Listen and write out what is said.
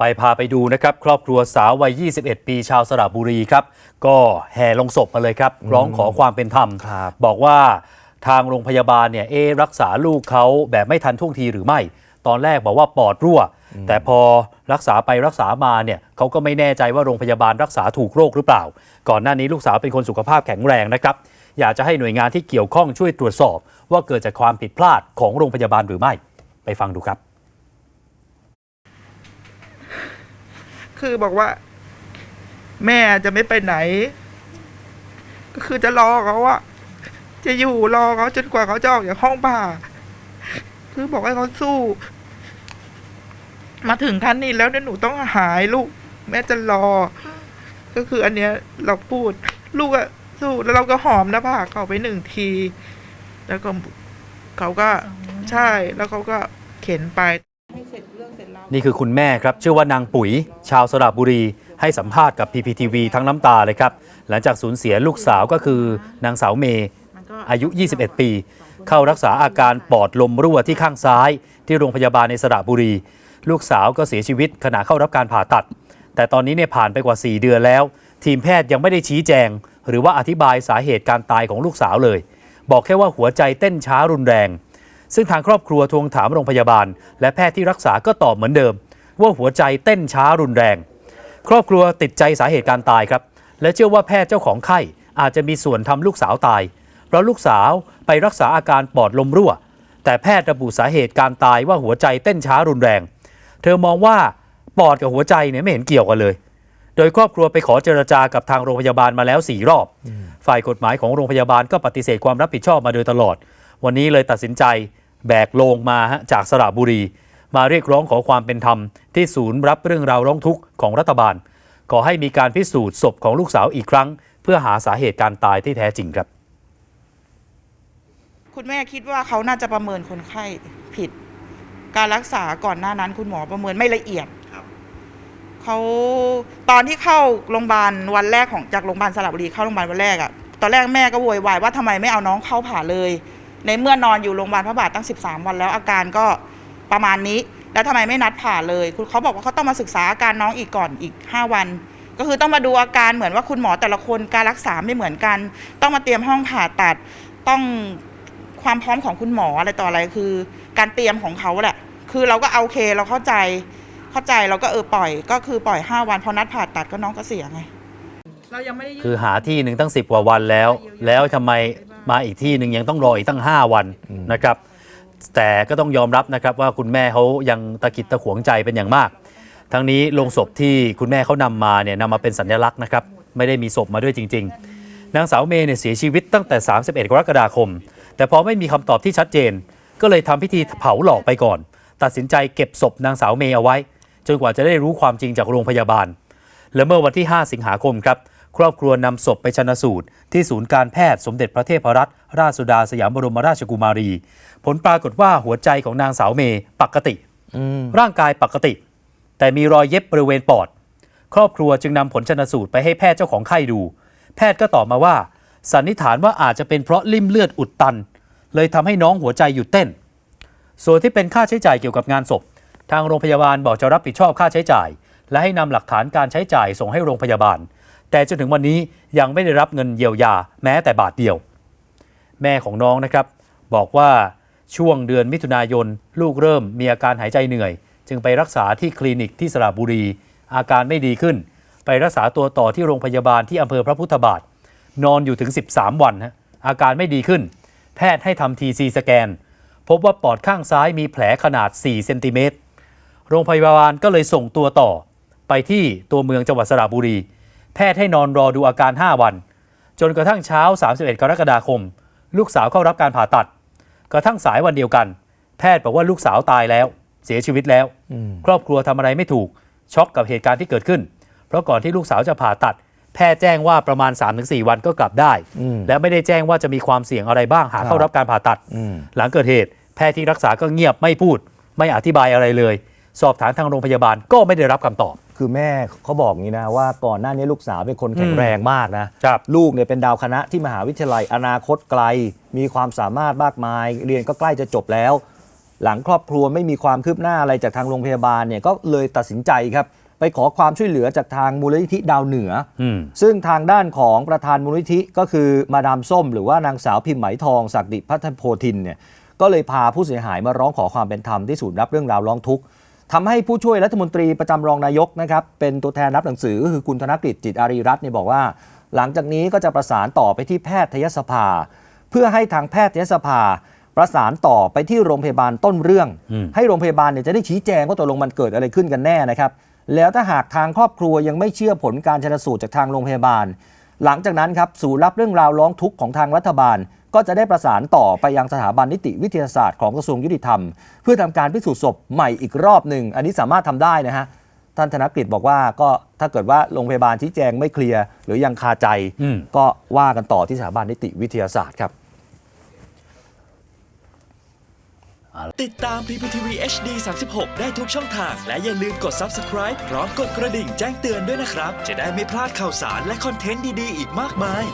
ไปพาไปดูนะครับครอบครัวสาววัย 21 ปีชาวสระบุรีครับ ก็แห่ลงศพมาเลยครับ ร้องขอความเป็นธรรมครับบอกว่าทางโรงพยาบาลเนี่ยเอะรักษาลูกเขาแบบไม่ทันท่วงทีหรือไม่ ตอนแรกบอกว่าปอดรั่ว แต่พอรักษาไปรักษามาเนี่ยเขาก็ไม่แน่ใจว่าโรงพยาบาลรักษาถูกโรคหรือเปล่า ก่อนหน้านี้ลูกสาวเป็นคนสุขภาพแข็งแรงนะครับ อยากจะให้หน่วยงานที่เกี่ยวข้องช่วยตรวจสอบ ว่าเกิดจากความผิดพลาดของโรงพยาบาลหรือไม่ ไปฟังดูครับ คือบอกว่า แม่จะไม่ไปไหน ก็คือจะรอเขาอะจะอยู่รอเขาจนกว่าเขาจะออกจากห้องผ่า คือบอกให้เขาสู้ มาถึงขั้นนี้แล้วเนี่ยหนูต้องหายลูก แม่จะรอ ก็คืออันเนี้ยเราพูด ลูกอะสู้แล้วเราก็หอมหน้าผากเขาไปหนึ่งที แล้วก็เขาก็ใช่แล้วเขาก็เข็นไป นี่คือคุณแม่ครับชื่อว่านางปุ๋ย ชาวสระบุรี ให้สัมภาษณ์กับ PPTV ทั้งน้ำตาเลยครับ หลังจากสูญเสียลูกสาวก็คือนางสาวเมย์อายุ 21 ปี เข้ารักษาอาการปอดลมรั่วที่ข้างซ้าย ที่โรงพยาบาลในสระบุรี ลูกสาวก็เสียชีวิตขณะเข้ารับการผ่าตัด แต่ตอนนี้เนี่ยผ่านไปกว่า 4 เดือนแล้ว ทีมแพทย์ยังไม่ได้ชี้แจง หรือว่าอธิบายสาเหตุการตายของลูกสาวเลย บอกแค่ว่าหัวใจเต้นช้ารุนแรง ซึ่งทางครอบครัวทวงถามโรงพยาบาล และแพทย์ที่รักษาก็ตอบเหมือนเดิม ว่าหัวใจเต้นช้ารุนแรง ครอบครัวติดใจสาเหตุการตายครับ และเชื่อว่าแพทย์เจ้าของไข้อาจจะมีส่วนทำลูกสาวตาย เพราะลูกสาวไปรักษาอาการปอดลมรั่ว แต่แพทย์ระบุสาเหตุการตายว่าหัวใจเต้นช้ารุนแรง เธอมองว่าปอดกับหัวใจเนี่ยไม่เห็นเกี่ยวกันเลย โดยครอบครัวไปขอเจรจากับทางโรงพยาบาลมาแล้วสี่รอบ ฝ่ายกฎหมายของโรงพยาบาลก็ปฏิเสธความรับผิดชอบมาโดยตลอด วันนี้เลยตัดสินใจ แบกโลงมาฮะจากสระบุรี มาเรียกร้องขอความเป็นธรรม ที่ศูนย์รับเรื่องราวร้องทุกข์ของรัฐบาล ขอให้มีการพิสูจน์ศพของลูกสาวอีกครั้ง เพื่อหาสาเหตุการตายที่แท้จริงครับ คุณแม่คิดว่าเขาน่าจะประเมินคนไข้ผิด การรักษาก่อนหน้านั้น คุณหมอประเมินไม่ละเอียดเขาตอนที่เข้าโรงพยาบาลวันแรกของจากโรงพยาบาลสระบุรีเข้าโรงพยาบาลวันแรกอะตอนแรกแม่ก็โวยวายว่าทำไมไม่เอาน้องเข้าผ่าเลย ในเมื่อนอนอยู่โรงพยาบาลพระบาทตั้ง 13 วันแล้วอาการก็ประมาณนี้ แล้วทำไมไม่นัดผ่าเลย คุณเขาบอกว่าเขาต้องมาศึกษาอาการน้องอีกก่อนอีก 5 วัน ก็คือต้องมาดูอาการเหมือนว่าคุณหมอแต่ละคนการรักษาไม่เหมือนกัน ต้องมาเตรียมห้องผ่าตัด ต้องความพร้อมของคุณหมออะไรต่ออะไรคือ การเตรียมของเขาแหละ คือเราก็เอาโอเคเราเข้าใจเข้าใจเราก็เออปล่อย ก็คือปล่อย 5 วันพอนัดผ่าตัดก็น้องก็เสียไงเรายังไม่ได้ยื่นคือหาที่หนึ่งตั้ง10กว่าวันแล้ว แล้วทำไม มาอีกที่หนึ่งยังต้องรออีกตั้ง 5 วันนะครับ แต่ก็ต้องยอมรับนะครับว่าคุณแม่เขายังตะกิดตะขวงใจเป็นอย่างมาก ทั้งนี้โลงศพที่คุณแม่เขานำมาเนี่ยนำมาเป็นสัญลักษณ์นะครับ ไม่ได้มีศพมาด้วยจริง ๆ นางสาวเมย์เนี่ยเสียชีวิตตั้งแต่ 31 กรกฎาคม แต่พอไม่มีคำตอบที่ชัดเจน ก็เลยทำพิธีเผาหลอกไปก่อน ตัดสินใจเก็บศพนางสาวเมย์เอาไว้ จนกว่าจะได้รู้ความจริงจากโรงพยาบาล และเมื่อวันที่ 5 สิงหาคมครับ ครอบครัวนำศพไปชนะสูตร ที่ศูนย์การแพทย์สมเด็จพระเทพรัตนราชสุดาสยามบรมราชกุมารี ผลปรากฏว่าหัวใจของนางสาวเมย์ปกติ ร่างกายปกติ แต่มีรอยเย็บบริเวณปอด ครอบครัวจึงนำผลชนสูตรไปให้แพทย์เจ้าของไข้ดู แพทย์ก็ตอบมาว่า สันนิษฐานว่าอาจจะเป็นเพราะลิ่มเลือดอุดตัน เลยทำให้น้องหัวใจหยุดเต้น ส่วนที่เป็นค่าใช้จ่ายเกี่ยวกับงานศพ ทางโรงพยาบาลบอกจะรับผิดชอบค่าใช้จ่าย และให้นำหลักฐานการใช้จ่ายส่งให้โรงพยาบาล แต่จนถึงวันนี้ยังไม่ได้รับเงินเยียวยาแม้แต่บาทเดียว แม่ของน้องนะครับ บอกว่าช่วงเดือนมิถุนายน ลูกเริ่มมีอาการหายใจเหนื่อย จึงไปรักษาที่คลินิกที่สระบุรี อาการไม่ดีขึ้น ไปรักษาตัวต่อที่โรงพยาบาลที่อำเภอพระพุทธบาท นอนอยู่ถึง 13 วันฮะอาการไม่ดีขึ้น แพทย์ให้ทำทีซีสแกน พบว่าปอดข้างซ้ายมีแผลขนาด 4 เซนติเมตรโรงพยาบาลก็เลยส่งตัวต่อ ไปที่ตัวเมืองจังหวัดสระบุรี แพทย์ให้นอนรอดูอาการ 5 วัน จนกระทั่งเช้า 31 กรกฎาคม ลูกสาวเข้ารับการผ่าตัด กระทั่งสายวันเดียวกัน แพทย์บอกว่าลูกสาวตายแล้ว เสียชีวิตแล้ว ครอบครัวทำอะไรไม่ถูก ช็อกกับเหตุการณ์ที่เกิดขึ้น เพราะก่อนที่ลูกสาวจะผ่าตัด แพทย์แจ้งว่าประมาณ 3-4 วันก็กลับได้อืมและไม่ได้แจ้งว่าจะมีความเสี่ยงอะไรบ้างหากเข้ารับการผ่าตัดอืมหลังเกิดเหตุ แพทย์ที่รักษาก็เงียบไม่พูด ไม่อธิบายอะไรเลย สอบถามทางโรงพยาบาลก็ไม่ได้รับคำตอบ คือแม่เขาบอกอย่างนี้นะว่าก่อนหน้านี้ลูกสาวเป็นคนแข็งแรงมากนะครับ ลูกเนี่ยเป็นดาวคณะที่มหาวิทยาลัยอนาคตไกล มีความสามารถมากมาย เรียนก็ใกล้จะจบแล้ว หลังครอบครัวไม่มีความคืบหน้าอะไรจากทางโรงพยาบาลเนี่ยก็เลยตัดสินใจครับ ไปขอความช่วยเหลือจากทางมูลนิธิดาวเหนืออืมซึ่งทางด้านของประธานมูลนิธิก็คือมาดามส้ม หรือว่านางสาวพิมพ์ไหมทองศักดิพัฒนโพธินเนี่ยก็เลยพาผู้เสียหายมาร้องขอความเป็นธรรมที่ศูนย์รับเรื่องราวร้องทุกข์ ทำให้ผู้ช่วยรัฐมนตรีประจำรองนายกนะครับเป็นตัวแทนรับหนังสือก็คือคุณธนกฤษจิตอารีรัตน์เนี่ยบอกว่า หลังจากนี้ก็จะประสานต่อไปที่แพทยสภา เพื่อให้ทางแพทยสภา ประสานต่อไปที่โรงพยาบาลต้นเรื่องอืมให้โรงพยาบาลเนี่ยจะได้ชี้แจงว่าตกลงมันเกิดอะไรขึ้นกันแน่นะครับแล้วถ้าหากทางครอบครัวยังไม่เชื่อผลการชนสูตรจากทางโรงพยาบาล หลังจากนั้นครับศูนย์รับเรื่องราวร้องทุกข์ของทางรัฐบาล ก็จะได้ประสานต่อไปยังสถาบันนิติวิทยาศาสตร์ของกระทรวงยุติธรรม เพื่อทำการพิสูจน์ศพใหม่อีกรอบหนึ่งอันนี้สามารถทำได้นะฮะท่านธนกฤษบอกว่าก็ถ้าเกิดว่าโรงพยาบาลชี้แจงไม่เคลียร์หรือยังคาใจอืมก็ว่ากันต่อที่สถาบันนิติวิทยาศาสตร์ครับ ติดตาม PPTV HD 36 ได้ทุกช่องทาง และอย่าลืมกด subscribe พร้อมกดกระดิ่งแจ้งเตือนด้วยนะครับ จะได้ไม่พลาดข่าวสารและคอนเทนต์ดี ๆ อีกมากมาย